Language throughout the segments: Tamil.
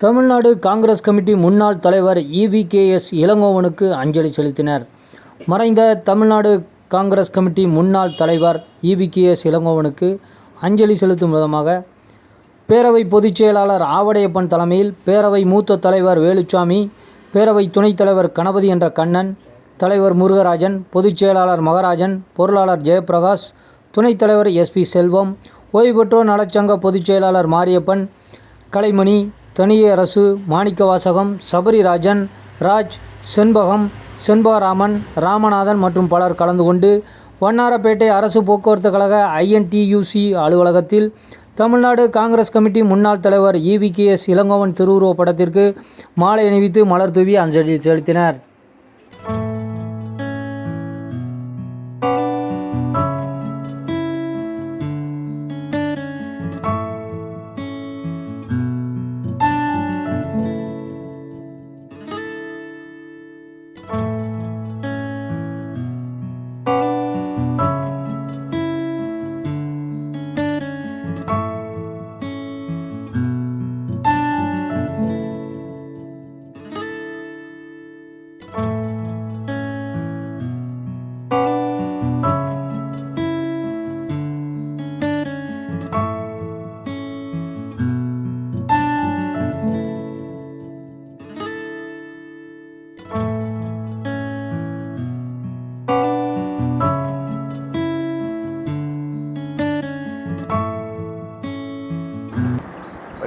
தமிழ்நாடு காங்கிரஸ் கமிட்டி முன்னாள் தலைவர் இவிகேஎஸ் இளங்கோவனுக்கு அஞ்சலி செலுத்தினர். மறைந்த தமிழ்நாடு காங்கிரஸ் கமிட்டி முன்னாள் தலைவர் இவிகேஎஸ் இளங்கோவனுக்கு அஞ்சலி செலுத்தும் விதமாக பேரவை பொதுச் செயலாளர் ஆவடையப்பன் தலைமையில் பேரவை மூத்த தலைவர் வேலுச்சாமி பேரவை துணைத் தலைவர் கணபதி என்ற கண்ணன் தலைவர் முருகராஜன் பொதுச் செயலாளர் மகராஜன் பொருளாளர் ஜெயபிரகாஷ் துணைத் தலைவர் எஸ்பி செல்வம் ஓய்வு பெற்றோர் நலச்சங்க பொதுச் செயலாளர் மாரியப்பன் கலைமணி தனியரசு மாணிக்கவாசகம் சபரிராஜன் ராஜ் செண்பகம் செண்பகராமன் ராமநாதன் மற்றும் பலர் கலந்து கொண்டு வண்ணாரப்பேட்டை அரசு போக்குவரத்து கழக ஐஎன்டியூசி அலுவலகத்தில் தமிழ்நாடு காங்கிரஸ் கமிட்டி முன்னாள் தலைவர் இவிகேஎஸ் இளங்கோவன் திருவுருவப் படத்திற்கு மாலை அணிவித்து மலர் தூவி அஞ்சலி செலுத்தினர்.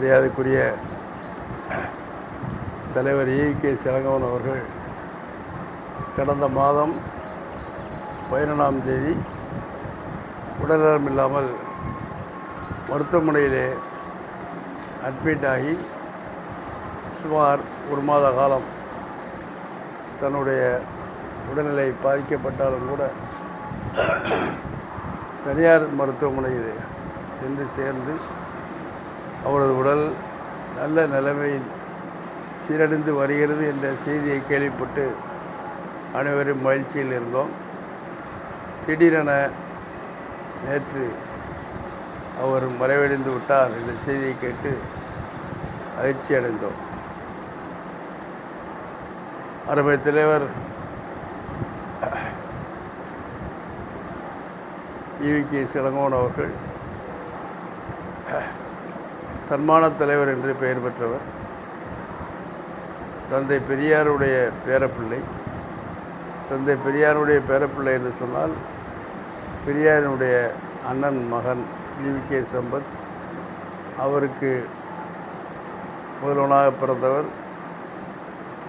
மரியாதைக்குரிய தலைவர் இ கே. சிலங்கவன் அவர்கள் கடந்த மாதம் பதினொன்றாம் தேதி உடல்நலம் இல்லாமல் மருத்துவமனையிலே அட்மிட் ஆகி சுமார் ஒரு மாத காலம் தன்னுடைய உடல்நிலை பாதிக்கப்பட்டாலும் கூட தனியார் மருத்துவமனையில் சென்று சேர்ந்து அவரது உடல் நல்ல நிலைமையில் சீரடைந்து வருகிறது என்ற செய்தியை கேள்விப்பட்டு அனைவரும் மகிழ்ச்சியில் இருந்தோம். திடீரென நேற்று அவர் மறைவடைந்து விட்டார் என்ற செய்தியை கேட்டு அதிர்ச்சி அடைந்தோம். அருமை தலைவர் இவி கே. சிலங்கோன் அவர்கள் சன்மான தலைவர் என்று பெயர் பெற்றவர். தந்தை பெரியாருடைய பேரப்பிள்ளை. தந்தை பெரியாருடைய பேரப்பிள்ளை என்று சொன்னால் பெரியாரினுடைய அண்ணன் மகன் வி. கே. சம்பத். அவருக்கு முதல்வனாக பிறந்தவர்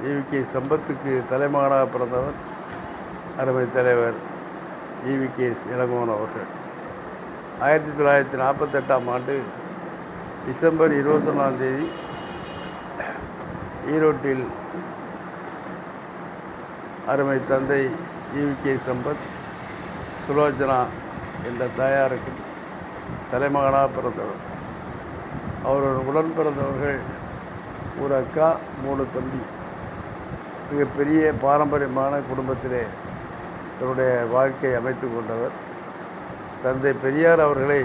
ஈவிகே கே. சம்பத்துக்கு தலைமகனாக பிறந்தவர் அருமை தலைவர் வி. கே. அவர்கள். ஆயிரத்தி தொள்ளாயிரத்தி நாற்பத்தெட்டாம் ஆண்டு டிசம்பர் இருபத்தொன்னாம் தேதி ஈரோட்டில் அருமை தந்தை ஈவி கே சம்பத் சுலோச்சனா என்ற தாயாருக்கு தலைமகனாக பிறந்தவர். அவரோட உடன் பிறந்தவர்கள் ஒரு அக்கா மூணு தம்பி. மிகப்பெரிய பாரம்பரியமான குடும்பத்திலே தன்னுடைய வாழ்க்கையை அமைத்து கொண்டவர். தந்தை பெரியார் அவர்களை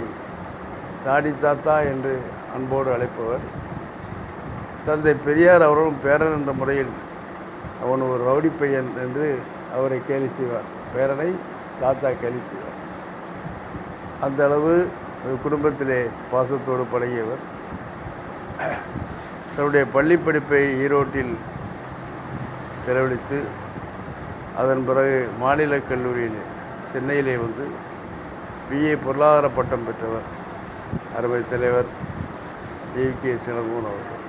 தாடி தாத்தா என்று அன்போடு அழைப்பவர். தந்தை பெரியார் அவர்களும் பேரன் என்ற முறையில் அவன் ஒரு ரவுடி பையன் என்று அவரை கேலி செய்வார். பேரனை தாத்தா கேலி செய்வார். அந்த அளவு குடும்பத்திலே பாசத்தோடு பழகியவர். தன்னுடைய பள்ளி படிப்பை ஈரோட்டில் செலவழித்து அதன் பிறகு மாநில கல்லூரியில் சென்னையிலே வந்து பிஏ பொருளாதார பட்டம் பெற்றவர். அருமை தலைவர். ஏ கே அவர்கள்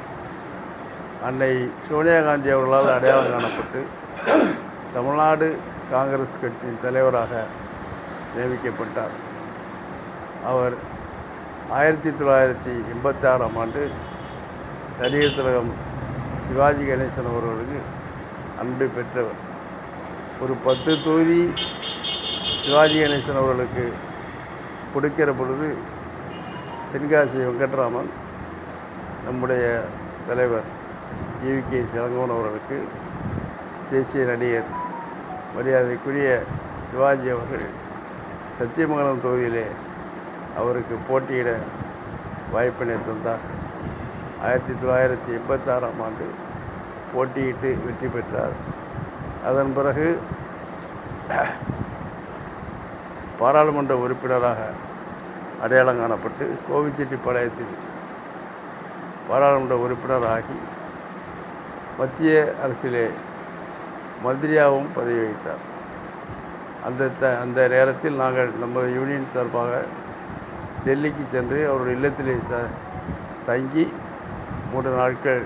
அன்னை சோனியா காந்தி அவர்களால் அடையாளம் காணப்பட்டு தமிழ்நாடு காங்கிரஸ் கட்சியின் தலைவராக நியமிக்கப்பட்டார். அவர் ஆயிரத்தி தொள்ளாயிரத்தி எண்பத்தாறாம் ஆண்டு நடிகர் திலகம் சிவாஜி கணேசன் அவர்களுக்கு அன்பை பெற்றவர். ஒரு பத்து தொகுதி சிவாஜி கணேசன் அவர்களுக்கு கொடுக்கிற பொழுது தென்காசி வெங்கட்ராமன் நம்முடைய தலைவர் ஜிவிகே கே சிலங்கோன் அவர்களுக்கு தேசிய நடிகர் மரியாதைக்குரிய சிவாஜி அவர்கள் சத்தியமங்கலம் தொகுதியிலே அவருக்கு போட்டியிட வாய்ப்பினை தந்தார். ஆயிரத்தி தொள்ளாயிரத்தி எண்பத்தாறாம் ஆண்டு போட்டியிட்டு வெற்றி பெற்றார். அதன் பிறகு பாராளுமன்ற உறுப்பினராக அடையாளம் காணப்பட்டு கோவிச்செட்டிப்பாளையத்தில் பாராளுமன்ற உறுப்பினராகி மத்திய அரசிலே மந்திரியாகவும் பதவி வகித்தார் அந்த த அந்த நேரத்தில் நாங்கள் நம்ம யூனியன் சார்பாக டெல்லிக்கு சென்று அவருடைய இல்லத்திலே ச தங்கி மூன்று நாட்கள்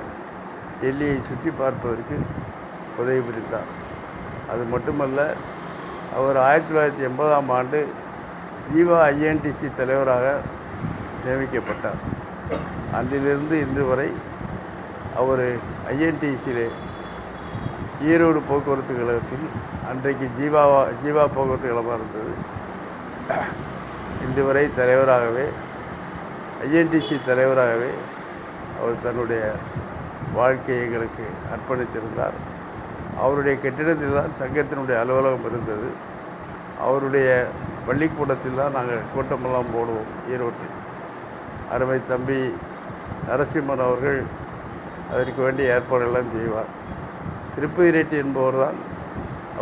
டெல்லியை சுற்றி பார்ப்பதற்கு உதவி புரிந்தார். அது மட்டுமல்ல அவர் ஆயிரத்தி தொள்ளாயிரத்தி எண்பதாம் ஆண்டு ஜீவா ஐஎன்டிசி தலைவராக நியமிக்கப்பட்டார். அன்றிலிருந்து இன்று வரை அவர் ஐஎன்டிசியிலே ஈரோடு போக்குவரத்து கழகத்தில் அன்றைக்கு ஜீவாவா ஜீவா போக்குவரத்து கழகமாக இருந்தது. இன்று வரை தலைவராகவே ஐஎன்டிசி தலைவராகவே அவர் தன்னுடைய வாழ்க்கையை எங்களுக்கு அர்ப்பணித்திருந்தார். அவருடைய கட்டிடத்தில் தான் சங்கத்தினுடைய அலுவலகம் இருந்தது. அவருடைய பள்ளிக்கூடத்தில் தான் நாங்கள் கூட்டமெல்லாம் போடுவோம் ஈரோட்டில். அருமை தம்பி நரசிம்மன் அவர்கள் அதற்கு வேண்டிய ஏற்பாடுகள்லாம் செய்வார். திருப்பதி ரெட்டி என்பவர் தான்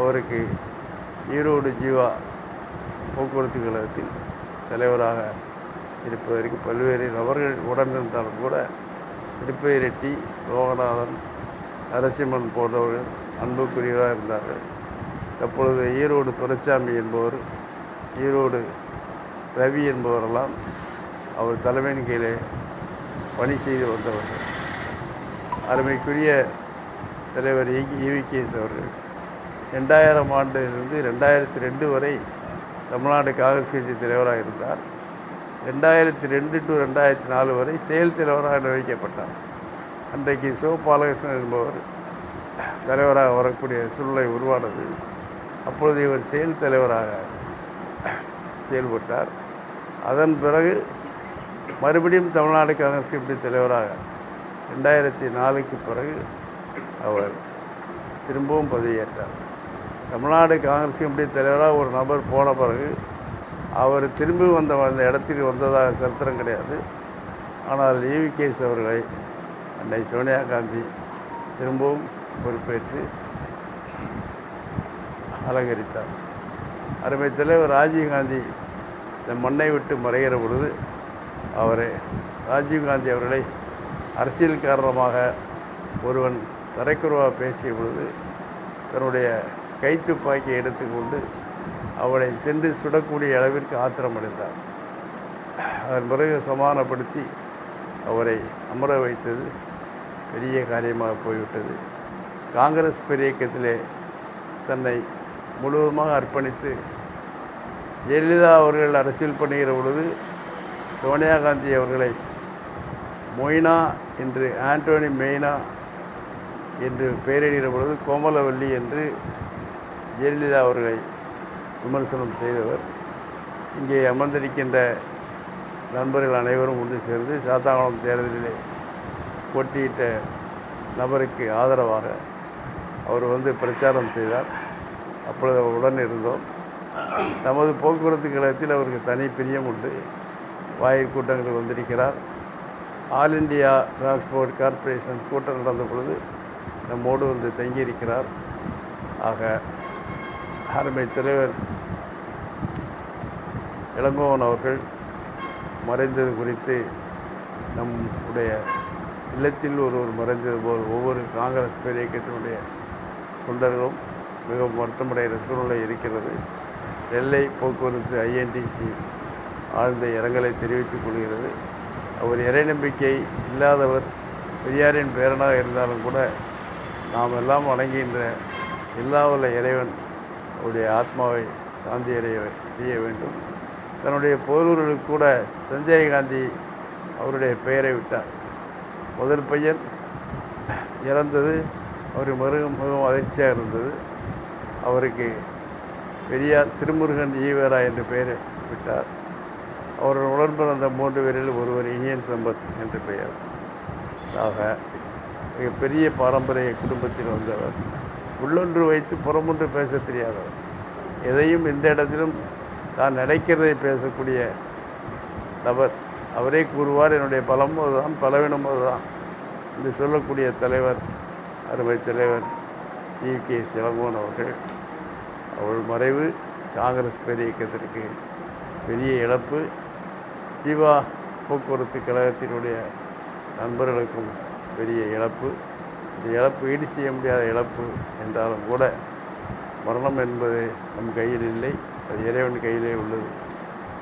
அவருக்கு ஈரோடு ஜீவா போக்குவரத்து கழகத்தில் தலைவராக இருப்பதற்கு பல்வேறு நபர்கள் உடனிருந்தாலும் கூட திருப்பதி ரெட்டி லோகநாதன் நரசிம்மன் போன்றவர்கள் அன்புக்குரியவராக இருந்தார்கள். தற்பொழுது ஈரோடு துரைச்சாமி என்பவர் ஈரோடு ரவி என்பவரெல்லாம் அவர் தலைமையின் கீழே பணி செய்து வந்தவர். அருமைக்குரிய தலைவர் இவிகேஎஸ் அவர்கள் ரெண்டாயிரம் ஆண்டிலிருந்து ரெண்டாயிரத்தி ரெண்டு வரை தமிழ்நாடு காங்கிரஸ் கட்சி தலைவராக இருந்தார். ரெண்டாயிரத்தி ரெண்டு டு ரெண்டாயிரத்தி நாலு வரை செயல் தலைவராக நிர்வகிக்கப்பட்டார் அன்றைக்கு சிவபாலகிருஷ்ணன் என்பவர் தலைவராக வரக்கூடிய சூழ்நிலை உருவானது. அப்பொழுது இவர் செயல் தலைவராக செயல்பட்டார். அதன் பிறகு மறுபடியும் தமிழ்நாடு காங்கிரஸ் கமிட்டி தலைவராக ரெண்டாயிரத்தி நாலுக்கு பிறகு அவர் திரும்பவும் பதவியேற்றார். தமிழ்நாடு காங்கிரஸ் கமிட்டி தலைவராக ஒரு நபர் போன பிறகு அவர் திரும்பி வந்த அந்த இடத்துக்கு வந்ததாக சரித்திரம் கிடையாது. ஆனால் ஈவிகேஸ் அவர்களை அன்னை சோனியா காந்தி திரும்பவும் பொறுப்பேற்று அலங்கரித்தார். அருமை தலைவர் ராஜீவ்காந்தி இந்த மண்ணை விட்டு மறைகிற பொழுது அவரை ராஜீவ்காந்தி அவர்களை அரசியல் காரணமாக ஒருவன் தரைக்குறவாக பேசிய பொழுது தன்னுடைய கைத்துப்பாக்கியை எடுத்துக்கொண்டு அவனை சென்று சுடக்கூடிய அளவிற்கு ஆத்திரமடைந்தார். அதன் பிறகு சமாதானப்படுத்தி அவரை அமர வைத்தது பெரிய காரியமாக போய்விட்டது. காங்கிரஸ் பெரியக்கத்திலே தன்னை முழுவதுமாக அர்ப்பணித்து ஜெயலலிதா அவர்கள் அரசியல் பண்ணுகிற பொழுது சோனியா காந்தி அவர்களை மொய்னா என்று ஆண்டோனி மெய்னா என்று பெயரிடுகிற பொழுது கோமலவல்லி என்று ஜெயலலிதா அவர்களை விமர்சனம் செய்தவர். இங்கே அமர்ந்திருக்கின்ற நண்பர்கள் அனைவரும் ஒன்று சேர்ந்து சாத்தாங்குளம் தேர்தலிலே போட்டியிட்ட நபருக்கு ஆதரவாக அவர் வந்து பிரச்சாரம் செய்தார். அப்பொழுது உடன் இருந்தோம். நமது போக்குவரத்து கழகத்தில் அவருக்கு தனி பிரியம் உண்டு. வாயில் கூட்டங்கள் வந்திருக்கிறார். ஆல் இண்டியா டிரான்ஸ்போர்ட் கார்ப்பரேஷன் கூட்டம் நடந்த பொழுது நம்மோடு வந்து தங்கியிருக்கிறார். ஆக அருமை தலைவர் இளங்கோவன் அவர்கள் மறைந்தது குறித்து நம்முடைய இல்லத்தில் ஒருவர் மறைந்தது போல் ஒவ்வொரு காங்கிரஸ் பேர் இயக்கத்தினுடைய தொண்டர்களும் மிகவும் வருத்தமடைகிற சூழ்நிலை இருக்கிறது. நெல்லை போக்குவரத்து ஐஎன்டிசி ஆழ்ந்த இரங்கலை தெரிவித்துக் கொள்கிறது. அவர் இறை நம்பிக்கை இல்லாதவர் பெரியாரின் பேரனாக இருந்தாலும் கூட நாம் எல்லாம் வணங்குகின்ற எல்லா உள்ள இறைவன் அவருடைய ஆத்மாவை சாந்தி அடைய செய்ய வேண்டும். தன்னுடைய போரூர்களுக்கு கூட சஞ்சய் காந்தி அவருடைய பெயரை விட்டார். முதல் பையன் இறந்தது அவர் மிகவும் மிகவும் அதிர்ச்சியாக இருந்தது. அவருக்கு பெரியார் திருமுருகன் ஈவேரா என்று பெயரை விட்டார். அவர்கள் உடன்பிறந்த மூன்று பேரில் ஒருவர் இனியன் சம்பத் என்று பெயர். ஆக மிகப்பெரிய பாரம்பரிய குடும்பத்தில் வந்தவர். உள்ளொன்று வைத்து புறமொன்று பேச தெரியாதவர். எதையும் எந்த இடத்திலும் தான் நினைக்கிறதை பேசக்கூடிய நபர். அவரே கூறுவார் என்னுடைய பலம் அதுதான் பலவீனம் அதுதான் என்று சொல்லக்கூடிய தலைவர் அருமை தலைவர் இ கே. சிவகோன் அவர்கள். அவள் மறைவு காங்கிரஸ் பேரியக்கத்திற்கு பெரிய இழப்பு. ஜீவா போக்குவரத்து கழகத்தினுடைய நண்பர்களுக்கும் பெரிய இழப்பு. இந்த இழப்பு ஈடு செய்ய முடியாத இழப்பு என்றாலும் கூட மரணம் என்பது நம் கையில் இல்லை அது இறைவன் கையிலே உள்ளது.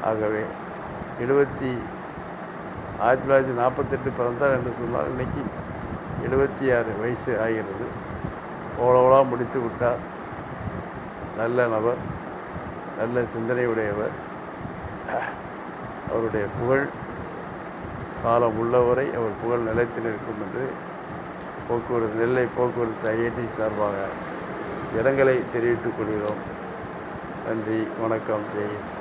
ஆகவே எழுபத்தி ஆயிரத்தி தொள்ளாயிரத்தி நாற்பத்தெட்டு பிறந்தார் என்று சொன்னால் இன்னைக்கு எழுபத்தி ஆறு வயசு ஆகிறது. ஓலோலாக முடித்து விட்டார். நல்ல நபர் நல்ல சிந்தனை உடையவர் அவருடைய புகழ் காலம் உள்ளவரை அவர் புகழ் நிலைத்து நிற்கும் என்று போக்குவரத்து நெல்லை போக்குவரத்து ஐஐடி சார்பாக இரங்கலை தெரிவித்துக் கொள்கிறோம். நன்றி வணக்கம் ஜெயின்